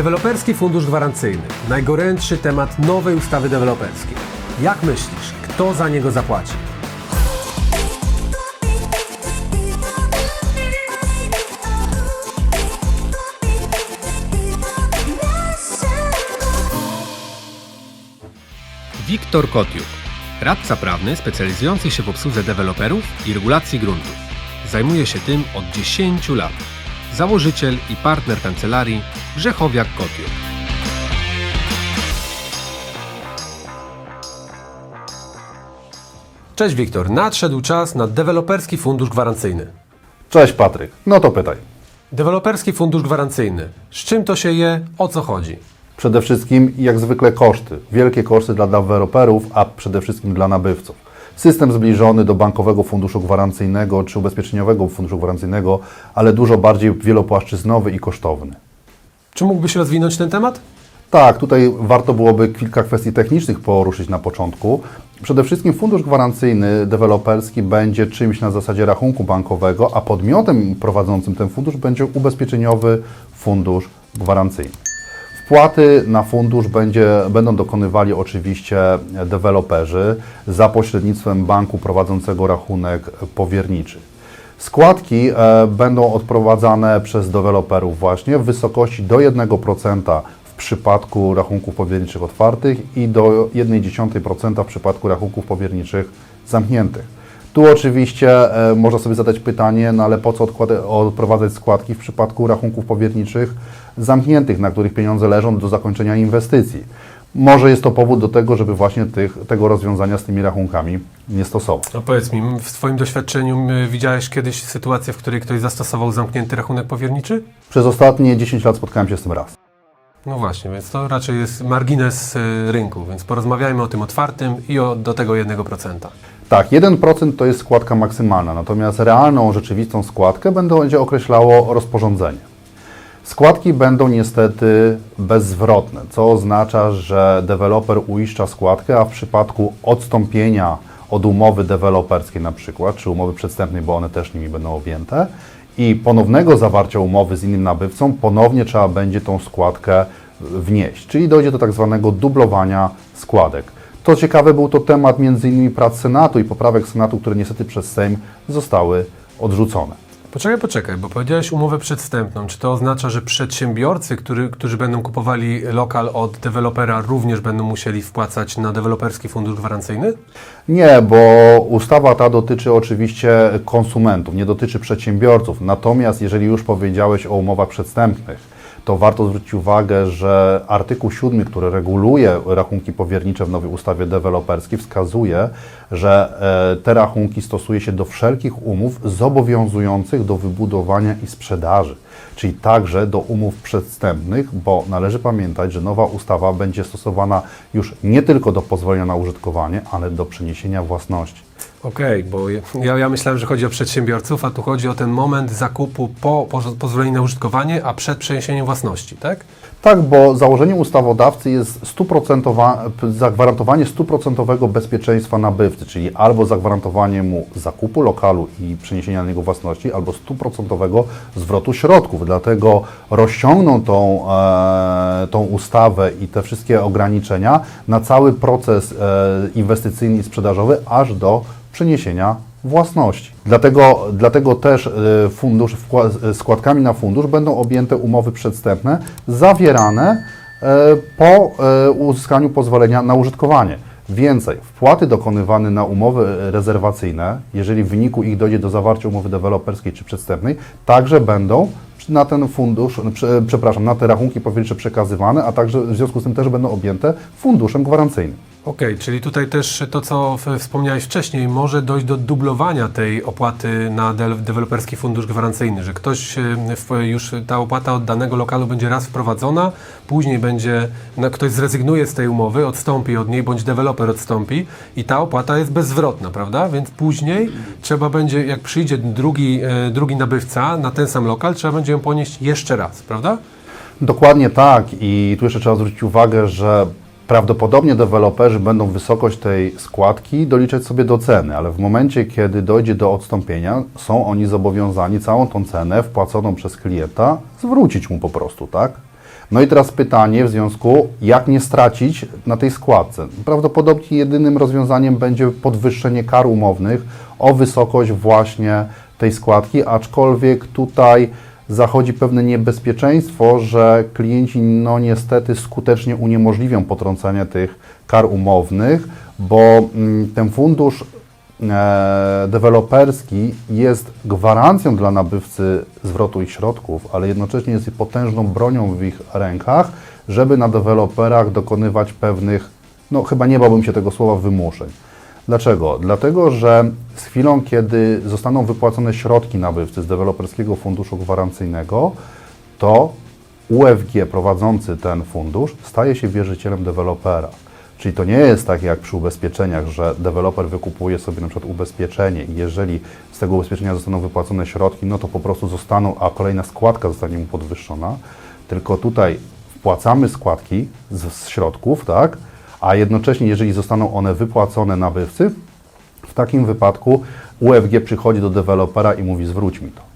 Deweloperski Fundusz Gwarancyjny. Najgorętszy temat nowej ustawy deweloperskiej. Jak myślisz, kto za niego zapłaci? Wiktor Kotiuk, radca prawny specjalizujący się w obsłudze deweloperów i regulacji gruntów. Zajmuje się tym od 10 lat. Założyciel i partner kancelarii Grzechowiak Kotiuk. Cześć Wiktor, nadszedł czas na Deweloperski Fundusz Gwarancyjny. Cześć Patryk, no to pytaj. Deweloperski Fundusz Gwarancyjny. Z czym to się je? O co chodzi? Przede wszystkim, jak zwykle, koszty. Wielkie koszty dla deweloperów, a przede wszystkim dla nabywców. System zbliżony do Bankowego Funduszu Gwarancyjnego czy Ubezpieczeniowego Funduszu Gwarancyjnego, ale dużo bardziej wielopłaszczyznowy i kosztowny. Czy mógłbyś rozwinąć ten temat? Tak, tutaj warto byłoby kilka kwestii technicznych poruszyć na początku. Przede wszystkim fundusz gwarancyjny deweloperski będzie czymś na zasadzie rachunku bankowego, a podmiotem prowadzącym ten fundusz będzie ubezpieczeniowy fundusz gwarancyjny. Wpłaty na fundusz będzie, będą dokonywali oczywiście deweloperzy za pośrednictwem banku prowadzącego rachunek powierniczy. Składki e, będą odprowadzane przez deweloperów właśnie w wysokości do 1% w przypadku rachunków powierniczych otwartych i do 0,1% w przypadku rachunków powierniczych zamkniętych. Tu oczywiście e, można sobie zadać pytanie, no ale po co odprowadzać składki w przypadku rachunków powierniczych zamkniętych, na których pieniądze leżą do zakończenia inwestycji. Może jest to powód do tego, żeby właśnie tych, tego rozwiązania z tymi rachunkami nie stosować. No powiedz mi, w swoim doświadczeniu y, widziałeś kiedyś sytuację, w której ktoś zastosował zamknięty rachunek powierniczy? Przez ostatnie 10 lat spotkałem się z tym raz. No właśnie, więc to raczej jest margines y, rynku, więc porozmawiajmy o tym otwartym i o, do tego 1%. Tak, 1% to jest składka maksymalna, natomiast realną, rzeczywistą składkę będzie określało rozporządzenie. Składki będą niestety bezzwrotne, co oznacza, że deweloper uiszcza składkę, a w przypadku odstąpienia od umowy deweloperskiej na przykład, czy umowy przedstępnej, bo one też nimi będą objęte, i ponownego zawarcia umowy z innym nabywcą, ponownie trzeba będzie tą składkę wnieść, czyli dojdzie do tak zwanego dublowania składek. To ciekawe był to temat m.in. prac Senatu i poprawek Senatu, które niestety przez Sejm zostały odrzucone. Poczekaj, poczekaj, bo powiedziałeś umowę przedstępną. Czy to oznacza, że przedsiębiorcy, który, którzy będą kupowali lokal od dewelopera, również będą musieli wpłacać na deweloperski fundusz gwarancyjny? Nie, bo ustawa ta dotyczy oczywiście konsumentów, nie dotyczy przedsiębiorców. Natomiast jeżeli już powiedziałeś o umowach przedstępnych, to warto zwrócić uwagę, że artykuł 7, który reguluje rachunki powiernicze w nowej ustawie deweloperskiej, wskazuje, że e, te rachunki stosuje się do wszelkich umów zobowiązujących do wybudowania i sprzedaży, czyli także do umów przedstępnych, bo należy pamiętać, że nowa ustawa będzie stosowana już nie tylko do pozwolenia na użytkowanie, ale do przeniesienia własności. Okej, bo ja, ja myślałem, że chodzi o przedsiębiorców, a tu chodzi o ten moment zakupu po, po pozwoleniu na użytkowanie, a przed przeniesieniem własności, tak? Tak, bo założeniem ustawodawcy jest 100% zagwarantowanie stuprocentowego bezpieczeństwa nabywcy, czyli albo zagwarantowanie mu zakupu lokalu i przeniesienia na niego własności, albo stuprocentowego zwrotu środków. Dlatego rozciągną tą, e, tą ustawę i te wszystkie ograniczenia na cały proces e, inwestycyjny i sprzedażowy, aż do przeniesienia własności. Dlatego, dlatego też e, fundusz, wkła- składkami na fundusz będą objęte umowy przedstępne zawierane e, po e, uzyskaniu pozwolenia na użytkowanie. Więcej, wpłaty dokonywane na umowy rezerwacyjne, jeżeli w wyniku ich dojdzie do zawarcia umowy deweloperskiej czy przedstępnej, także będą na ten fundusz, prze- przepraszam, na te rachunki powiernicze przekazywane, a także w związku z tym też będą objęte funduszem gwarancyjnym. Okej, czyli tutaj też to, co wspomniałeś wcześniej, może dojść do dublowania tej opłaty na de deweloperski fundusz gwarancyjny, że ktoś w, już ta opłata od danego lokalu będzie raz wprowadzona, później będzie, no, ktoś zrezygnuje z tej umowy, odstąpi od niej, bądź deweloper odstąpi i ta opłata jest bezzwrotna, prawda? Więc później trzeba będzie, jak przyjdzie drugi, e, drugi nabywca na ten sam lokal, trzeba będzie ją ponieść jeszcze raz, prawda? Dokładnie tak i tu jeszcze trzeba zwrócić uwagę, że prawdopodobnie deweloperzy będą wysokość tej składki doliczać sobie do ceny, ale w momencie, kiedy dojdzie do odstąpienia, są oni zobowiązani całą tą cenę wpłaconą przez klienta zwrócić mu po prostu, tak? No i teraz pytanie w związku, jak nie stracić na tej składce? Prawdopodobnie jedynym rozwiązaniem będzie podwyższenie kar umownych o wysokość właśnie tej składki, aczkolwiek tutaj zachodzi pewne niebezpieczeństwo, że klienci no niestety skutecznie uniemożliwią potrącenie tych kar umownych, bo mm, ten fundusz e, deweloperski jest gwarancją dla nabywcy zwrotu ich środków, ale jednocześnie jest potężną bronią w ich rękach, żeby na deweloperach dokonywać pewnych, no chyba nie bałbym się tego słowa, wymuszeń. Dlaczego? Dlatego, że z chwilą, kiedy zostaną wypłacone środki nabywcy z deweloperskiego funduszu gwarancyjnego, to UFG prowadzący ten fundusz staje się wierzycielem dewelopera. Czyli to nie jest tak jak przy ubezpieczeniach, że deweloper wykupuje sobie na przykład ubezpieczenie i jeżeli z tego ubezpieczenia zostaną wypłacone środki, no to po prostu zostaną, a kolejna składka zostanie mu podwyższona. Tylko tutaj wpłacamy składki z, z środków, tak? A jednocześnie, jeżeli zostaną one wypłacone nabywcy, w takim wypadku UFG przychodzi do dewelopera i mówi zwróć mi to.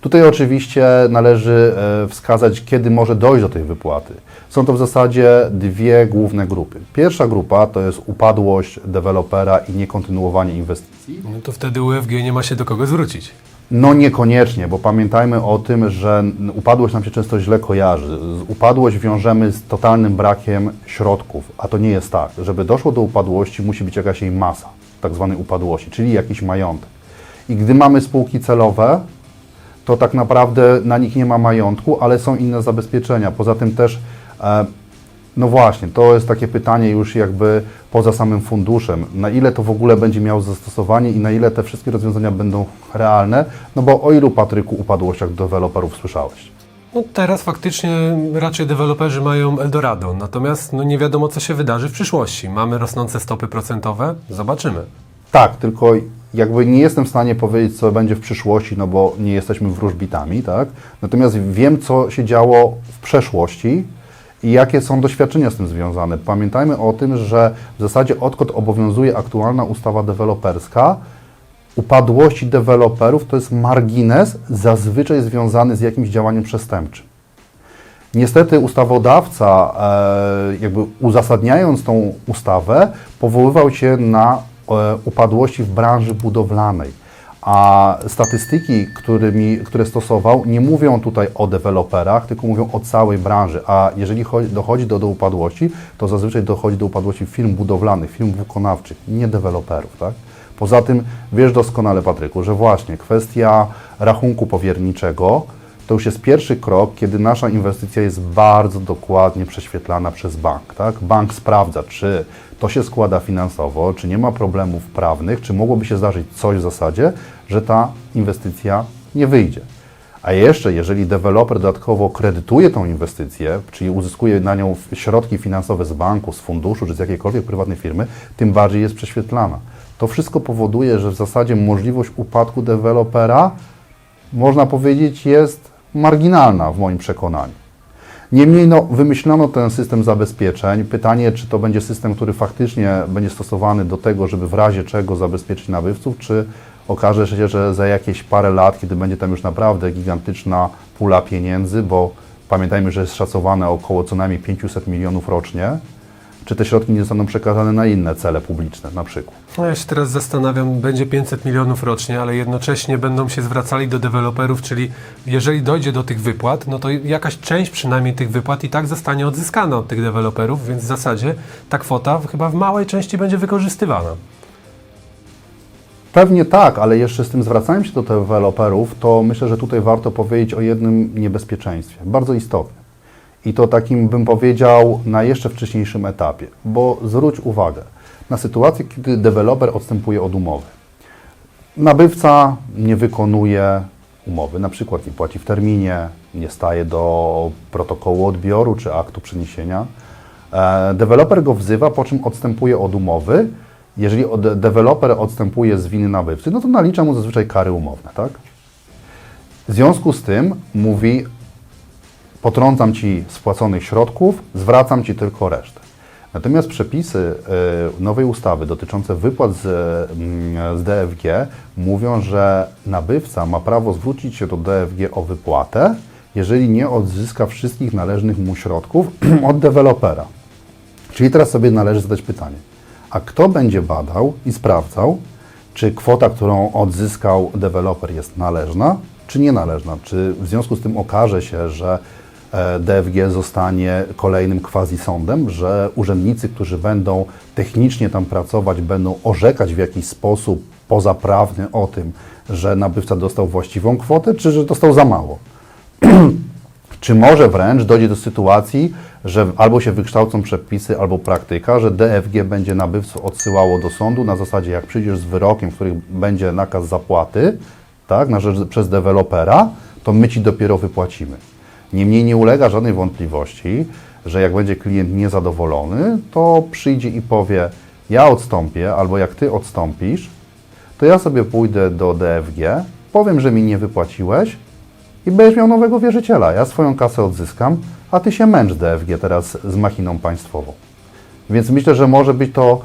Tutaj oczywiście należy e, wskazać, kiedy może dojść do tej wypłaty. Są to w zasadzie dwie główne grupy. Pierwsza grupa to jest upadłość dewelopera i niekontynuowanie inwestycji. No to wtedy UFG nie ma się do kogo zwrócić. No niekoniecznie, bo pamiętajmy o tym, że upadłość nam się często źle kojarzy. Upadłość wiążemy z totalnym brakiem środków, a to nie jest tak. Żeby doszło do upadłości, musi być jakaś jej masa, tak zwanej upadłości, czyli jakiś majątek. I gdy mamy spółki celowe, to tak naprawdę na nich nie ma majątku, ale są inne zabezpieczenia. Poza tym też, e, no właśnie, to jest takie pytanie już jakby poza samym funduszem. Na ile to w ogóle będzie miało zastosowanie i na ile te wszystkie rozwiązania będą realne? No bo o ilu, Patryku, upadłościach deweloperów słyszałeś? No teraz faktycznie raczej deweloperzy mają Eldorado, natomiast no nie wiadomo, co się wydarzy w przyszłości. Mamy rosnące stopy procentowe, zobaczymy. Tak, tylko jakby nie jestem w stanie powiedzieć, co będzie w przyszłości, no bo nie jesteśmy wróżbitami, tak? Natomiast wiem, co się działo w przeszłości i jakie są doświadczenia z tym związane. Pamiętajmy o tym, że w zasadzie odkąd obowiązuje aktualna ustawa deweloperska, upadłości deweloperów to jest margines zazwyczaj związany z jakimś działaniem przestępczym. Niestety ustawodawca, e, jakby uzasadniając tą ustawę, powoływał się na e, upadłości w branży budowlanej. A statystyki, którymi, które stosował, nie mówią tutaj o deweloperach, tylko mówią o całej branży. A jeżeli chodzi, dochodzi do, do upadłości, to zazwyczaj dochodzi do upadłości firm budowlanych, firm wykonawczych, nie deweloperów. Tak? Poza tym wiesz doskonale, Patryku, że właśnie kwestia rachunku powierniczego to już jest pierwszy krok, kiedy nasza inwestycja jest bardzo dokładnie prześwietlana przez bank. Tak? Bank sprawdza, czy to się składa finansowo, czy nie ma problemów prawnych, czy mogłoby się zdarzyć coś w zasadzie, że ta inwestycja nie wyjdzie. A jeszcze, jeżeli deweloper dodatkowo kredytuje tą inwestycję, czyli uzyskuje na nią środki finansowe z banku, z funduszu, czy z jakiejkolwiek prywatnej firmy, tym bardziej jest prześwietlana. To wszystko powoduje, że w zasadzie możliwość upadku dewelopera, można powiedzieć, jest marginalna w moim przekonaniu. Niemniej no, wymyślono ten system zabezpieczeń. Pytanie, czy to będzie system, który faktycznie będzie stosowany do tego, żeby w razie czego zabezpieczyć nabywców, czy okaże się, że za jakieś parę lat, kiedy będzie tam już naprawdę gigantyczna pula pieniędzy, bo pamiętajmy, że jest szacowane około co najmniej 500 milionów rocznie, czy te środki nie zostaną przekazane na inne cele publiczne na przykład. No ja się teraz zastanawiam, będzie 500 milionów rocznie, ale jednocześnie będą się zwracali do deweloperów, czyli jeżeli dojdzie do tych wypłat, no to jakaś część przynajmniej tych wypłat i tak zostanie odzyskana od tych deweloperów, więc w zasadzie ta kwota chyba w małej części będzie wykorzystywana. Pewnie tak, ale jeszcze z tym zwracając się do deweloperów, to myślę, że tutaj warto powiedzieć o jednym niebezpieczeństwie, bardzo istotnym. I to takim bym powiedział na jeszcze wcześniejszym etapie, bo zwróć uwagę na sytuację, kiedy deweloper odstępuje od umowy. Nabywca nie wykonuje umowy, na przykład nie płaci w terminie, nie staje do protokołu odbioru czy aktu przeniesienia. E, Deweloper go wzywa, po czym odstępuje od umowy. Jeżeli deweloper odstępuje z winy nabywcy, no to nalicza mu zazwyczaj kary umowne, tak? W związku z tym mówi, potrącam Ci spłaconych środków, zwracam Ci tylko resztę. Natomiast przepisy y, nowej ustawy dotyczące wypłat z, mm, z DFG mówią, że nabywca ma prawo zwrócić się do DFG o wypłatę, jeżeli nie odzyska wszystkich należnych mu środków od dewelopera. Czyli teraz sobie należy zadać pytanie, a kto będzie badał i sprawdzał, czy kwota, którą odzyskał deweloper jest należna, czy nienależna? Czy w związku z tym okaże się, że e, DFG zostanie kolejnym quasi-sądem, że urzędnicy, którzy będą technicznie tam pracować, będą orzekać w jakiś sposób pozaprawny o tym, że nabywca dostał właściwą kwotę, czy że dostał za mało? Czy może wręcz dojdzie do sytuacji, że albo się wykształcą przepisy, albo praktyka, że DFG będzie nabywców odsyłało do sądu na zasadzie, jak przyjdziesz z wyrokiem, w którym będzie nakaz zapłaty tak, na rzecz, przez dewelopera, to my ci dopiero wypłacimy. Niemniej nie ulega żadnej wątpliwości, że jak będzie klient niezadowolony, to przyjdzie i powie: Ja odstąpię, albo jak ty odstąpisz, to ja sobie pójdę do DFG, powiem, że mi nie wypłaciłeś i będziesz miał nowego wierzyciela. Ja swoją kasę odzyskam, a ty się męcz DFG teraz z machiną państwową. Więc myślę, że może być to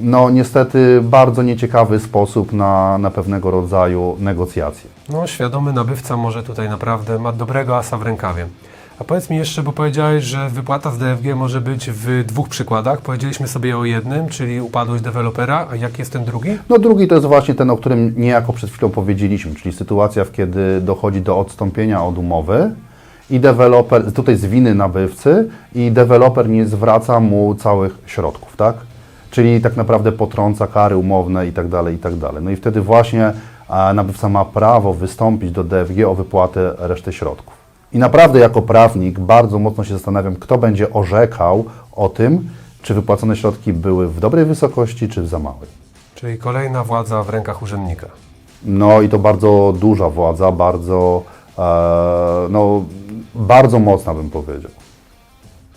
no niestety bardzo nieciekawy sposób na, na pewnego rodzaju negocjacje. No, świadomy nabywca może tutaj naprawdę ma dobrego asa w rękawie. A powiedz mi jeszcze, bo powiedziałeś, że wypłata z DFG może być w dwóch przykładach. Powiedzieliśmy sobie o jednym, czyli upadłość dewelopera, a jaki jest ten drugi? No drugi to jest właśnie ten, o którym niejako przed chwilą powiedzieliśmy, czyli sytuacja, w kiedy dochodzi do odstąpienia od umowy i deweloper, tutaj z winy nabywcy i deweloper nie zwraca mu całych środków, tak? Czyli tak naprawdę potrąca kary umowne i tak dalej, i tak dalej. No i wtedy właśnie nabywca ma prawo wystąpić do DFG o wypłatę reszty środków. I naprawdę jako prawnik bardzo mocno się zastanawiam, kto będzie orzekał o tym, czy wypłacone środki były w dobrej wysokości, czy w za małej. Czyli kolejna władza w rękach urzędnika. No i to bardzo duża władza, bardzo, e, no, bardzo mocna bym powiedział.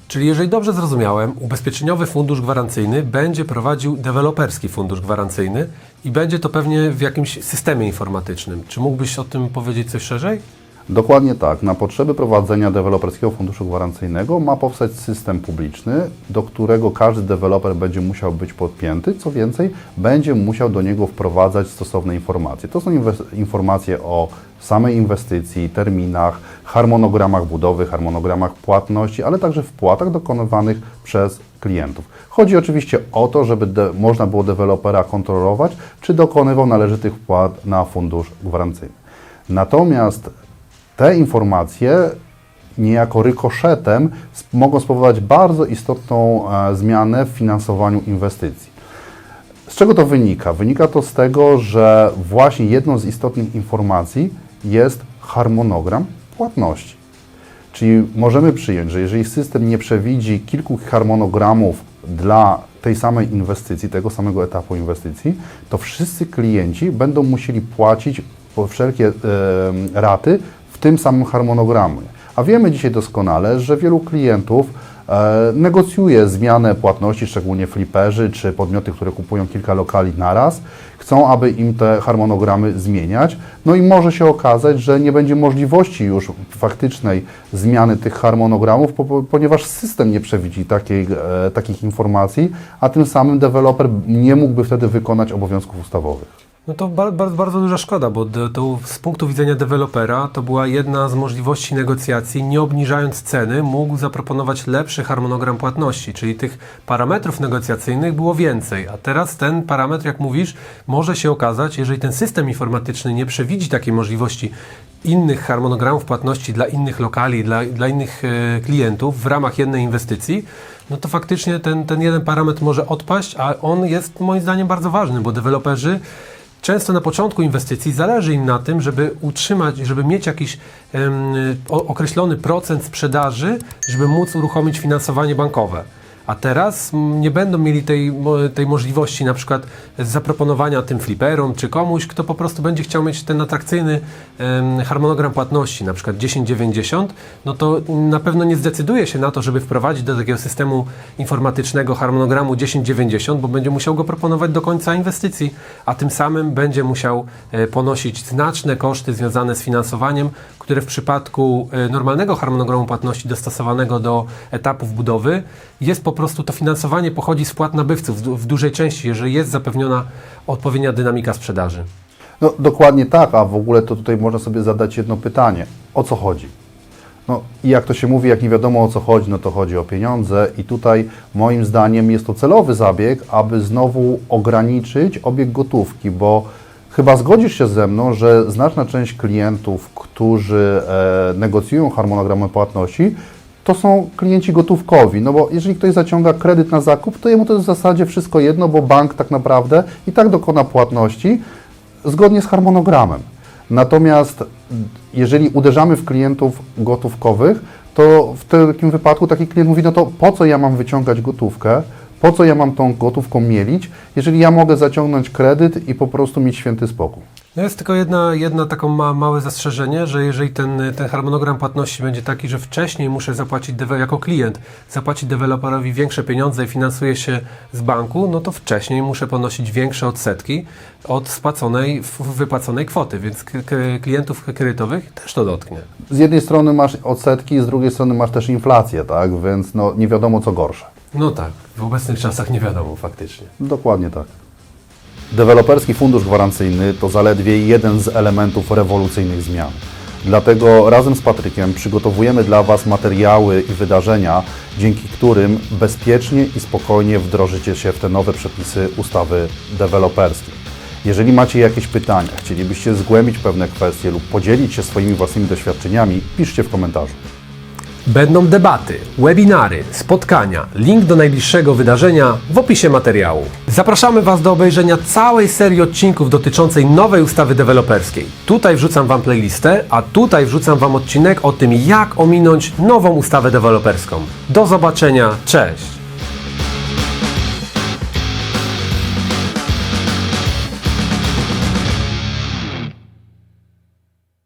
Czyli jeżeli dobrze zrozumiałem, ubezpieczeniowy fundusz gwarancyjny będzie prowadził deweloperski fundusz gwarancyjny i będzie to pewnie w jakimś systemie informatycznym. Czy mógłbyś o tym powiedzieć coś szerzej? Dokładnie tak. Na potrzeby prowadzenia deweloperskiego funduszu gwarancyjnego ma powstać system publiczny, do którego każdy deweloper będzie musiał być podpięty. Co więcej, będzie musiał do niego wprowadzać stosowne informacje. To są informacje o samej inwestycji, terminach, harmonogramach budowy, harmonogramach płatności, ale także wpłatach dokonywanych przez klientów. Chodzi oczywiście o to, żeby można było dewelopera kontrolować, czy dokonywał należytych wpłat na fundusz gwarancyjny. Natomiast te informacje niejako rykoszetem mogą spowodować bardzo istotną e, zmianę w finansowaniu inwestycji. Z czego to wynika? Wynika to z tego, że właśnie jedną z istotnych informacji jest harmonogram płatności. Czyli możemy przyjąć, że jeżeli system nie przewidzi kilku harmonogramów dla tej samej inwestycji, tego samego etapu inwestycji, to wszyscy klienci będą musieli płacić wszelkie e, raty tym samym harmonogramie. A wiemy dzisiaj doskonale, że wielu klientów e, negocjuje zmianę płatności, szczególnie fliperzy czy podmioty, które kupują kilka lokali naraz, chcą, aby im te harmonogramy zmieniać. No i może się okazać, że nie będzie możliwości już faktycznej zmiany tych harmonogramów, po, po, ponieważ system nie przewidzi takiej, e, takich informacji, a tym samym deweloper nie mógłby wtedy wykonać obowiązków ustawowych. No to ba- bardzo, bardzo duża szkoda, bo z punktu widzenia dewelopera to była jedna z możliwości negocjacji. Nie obniżając ceny, mógł zaproponować lepszy harmonogram płatności, czyli tych parametrów negocjacyjnych było więcej. A teraz ten parametr, jak mówisz, może się okazać, jeżeli ten system informatyczny nie przewidzi takiej możliwości innych harmonogramów płatności dla innych lokali, dla, dla innych e, klientów w ramach jednej inwestycji, no to faktycznie ten, ten jeden parametr może odpaść, a on jest moim zdaniem bardzo ważny, bo deweloperzy Często na początku inwestycji zależy im na tym, żeby utrzymać, żeby mieć jakiś o, określony procent sprzedaży, żeby móc uruchomić finansowanie bankowe. A teraz nie będą mieli tej, tej możliwości na przykład zaproponowania tym fliperom czy komuś, kto po prostu będzie chciał mieć ten atrakcyjny harmonogram płatności, na przykład 10-90, no to na pewno nie zdecyduje się na to, żeby wprowadzić do takiego systemu informatycznego harmonogramu 10-90, bo będzie musiał go proponować do końca inwestycji, a tym samym będzie musiał e, ponosić znaczne koszty związane z finansowaniem, które w przypadku e, normalnego harmonogramu płatności dostosowanego do etapów budowy jest po prostu to finansowanie pochodzi z płat nabywców w, du- w dużej części, jeżeli jest zapewniona odpowiednia dynamika sprzedaży. No dokładnie tak, a w ogóle to tutaj można sobie zadać jedno pytanie. O co chodzi? No i jak to się mówi, jak nie wiadomo o co chodzi, no to chodzi o pieniądze i tutaj moim zdaniem jest to celowy zabieg, aby znowu ograniczyć obieg gotówki, bo chyba zgodzisz się ze mną, że znaczna część klientów, którzy e, negocjują harmonogramy płatności, to są klienci gotówkowi, no bo jeżeli ktoś zaciąga kredyt na zakup, to jemu to jest w zasadzie wszystko jedno, bo bank tak naprawdę i tak dokona płatności zgodnie z harmonogramem. Natomiast jeżeli uderzamy w klientów gotówkowych, to w takim wypadku taki klient mówi, no to po co ja mam wyciągać gotówkę, po co ja mam tą gotówką mielić, jeżeli ja mogę zaciągnąć kredyt i po prostu mieć święty spokój. No jest tylko jedna, jedna taką ma, małe zastrzeżenie, że jeżeli ten, ten harmonogram płatności będzie taki, że wcześniej muszę zapłacić jako klient, zapłacić deweloperowi większe pieniądze i finansuję się z banku, no to wcześniej muszę ponosić większe odsetki od spłaconej, wypłaconej kwoty, więc klientów kredytowych też to dotknie. Z jednej strony masz odsetki, z drugiej strony masz też inflację, tak? Więc no, nie wiadomo co gorsze. No tak, w obecnych czasach nie wiadomo faktycznie. Dokładnie tak. Deweloperski fundusz gwarancyjny to zaledwie jeden z elementów rewolucyjnych zmian. Dlatego razem z Patrykiem przygotowujemy dla Was materiały i wydarzenia, dzięki którym bezpiecznie i spokojnie wdrożycie się w te nowe przepisy ustawy deweloperskiej. Jeżeli macie jakieś pytania, chcielibyście zgłębić pewne kwestie lub podzielić się swoimi własnymi doświadczeniami, piszcie w komentarzu. Będą debaty, webinary, spotkania. Link do najbliższego wydarzenia w opisie materiału. Zapraszamy Was do obejrzenia całej serii odcinków dotyczącej nowej ustawy deweloperskiej. Tutaj wrzucam Wam playlistę, a tutaj wrzucam Wam odcinek o tym, jak ominąć nową ustawę deweloperską. Do zobaczenia, cześć!